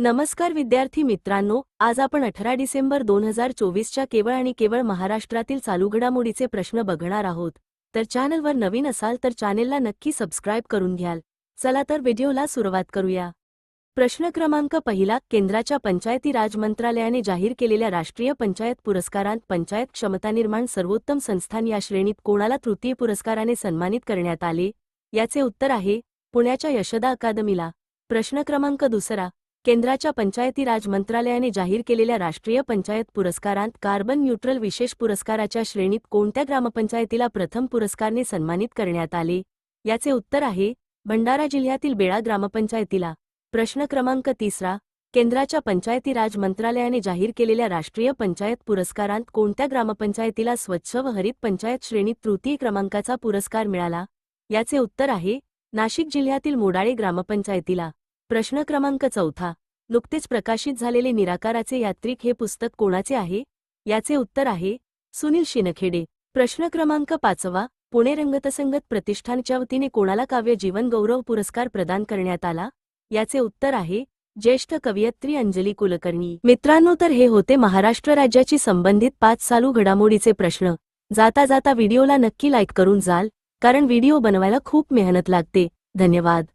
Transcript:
नमस्कार विद्यार्थी मित्रांनो आज आपण अठरा डिसेंबर दोन हजार चोवीसच्या केवळ आणि केवळ महाराष्ट्रातील चालू घडामोडीचे प्रश्न बघणार आहोत. तर चॅनलवर नवीन असाल तर चॅनेलला नक्की सबस्क्राईब करून घ्याल. चला तर व्हिडिओला सुरुवात करूया. प्रश्न क्रमांक पहिला केंद्राच्या पंचायती राज मंत्रालयाने जाहीर केलेल्या राष्ट्रीय पंचायत पुरस्कारांत पंचायत क्षमता निर्माण सर्वोत्तम संस्थान या श्रेणीत कोणाला तृतीय पुरस्काराने सन्मानित करण्यात आले? याचे उत्तर आहे पुण्याच्या यशदा अकादमीला. प्रश्न क्रमांक दुसरा केंद्राच्या पंचायती राज मंत्रालयाने जाहीर केलेल्या राष्ट्रीय पंचायत पुरस्कारांत कार्बन न्यूट्रल विशेष पुरस्काराच्या श्रेणीत कोणत्या ग्रामपंचायतीला प्रथम पुरस्कारने सन्मानित करण्यात आले? याचे उत्तर आहे भंडारा जिल्ह्यातील बेळा ग्रामपंचायतीला. प्रश्न क्रमांक तिसरा केंद्राच्या पंचायती राज मंत्रालयाने जाहीर केलेल्या राष्ट्रीय पंचायत पुरस्कारांत कोणत्या ग्रामपंचायतीला स्वच्छ व हरित पंचायत श्रेणीत तृतीय क्रमांकाचा पुरस्कार मिळाला? याचे उत्तर आहे नाशिक जिल्ह्यातील मोडाळे ग्रामपंचायतीला. प्रश्न क्रमांक चौथा नुकतेच प्रकाशित झालेले निराकाराचे यात्रिक हे पुस्तक कोणाचे आहे? याचे उत्तर आहे सुनील शिनखेडे. प्रश्न क्रमांक पाचवा पुणे रंगतसंगत प्रतिष्ठानच्या वतीने कोणाला काव्य जीवन गौरव पुरस्कार प्रदान करण्यात आला? याचे उत्तर आहे ज्येष्ठ कवयित्री अंजली कुलकर्णी. मित्रांनो तर हे होते महाराष्ट्र राज्याची संबंधित पाच चालू घडामोडीचे प्रश्न. जाता जाता व्हिडिओला नक्की लाईक करून जाल कारण व्हिडिओ बनवायला खूप मेहनत लागते. धन्यवाद.